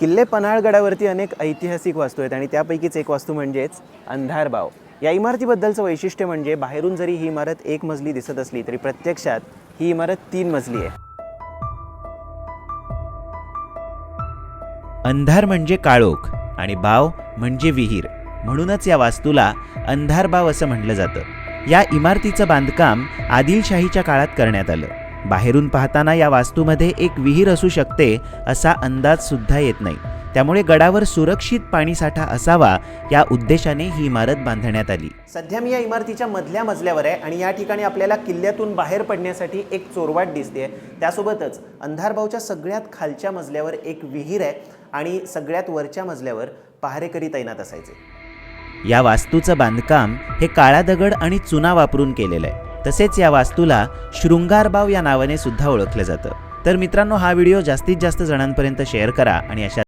किल्ले पन्हाळगडावरती अनेक ऐतिहासिक वास्तू आहेत आणि त्यापैकीच एक वास्तू म्हणजेच अंधारबाव या इमारतीबद्दलचं वैशिष्ट्य म्हणजे बाहेरून जरी ही इमारत एक मजली दिसत असली तरी प्रत्यक्षात ही इमारत तीन मजली आहे. अंधार म्हणजे काळोख आणि बाव म्हणजे विहीर. म्हणूनच या वास्तूला अंधारबाव असं म्हटलं जातं. या इमारतीचं बांधकाम आदिलशाहीच्या काळात करण्यात आलं. बाहेरून पाहताना या वास्तूमध्ये एक विहीर असू शकते असा अंदाज सुद्धा येत नाही. त्यामुळे गडावर सुरक्षित पाणीसाठा असावा या उद्देशाने ही इमारत बांधण्यात आली. सध्या मी या इमारतीच्या मधल्या मजल्यावर आहे आणि या ठिकाणी आपल्याला किल्ल्यातून बाहेर पडण्यासाठी एक चोरवाट दिसते त्यासोबतच अंधारबावच्या सगळ्यात खालच्या मजल्यावर एक विहीर आहे आणि सगळ्यात वरच्या मजल्यावर पहारेकरी तैनात असायचे. या वास्तूचं बांधकाम हे काळा दगड आणि चुना वापरून केलेलं आहे. तसेच या वास्तूला शृंगारबाव या नावाने सुद्धा ओळखलं जातं. तर मित्रांनो हा व्हिडिओ जास्तीत जास्त जणांपर्यंत शेअर करा आणि अशा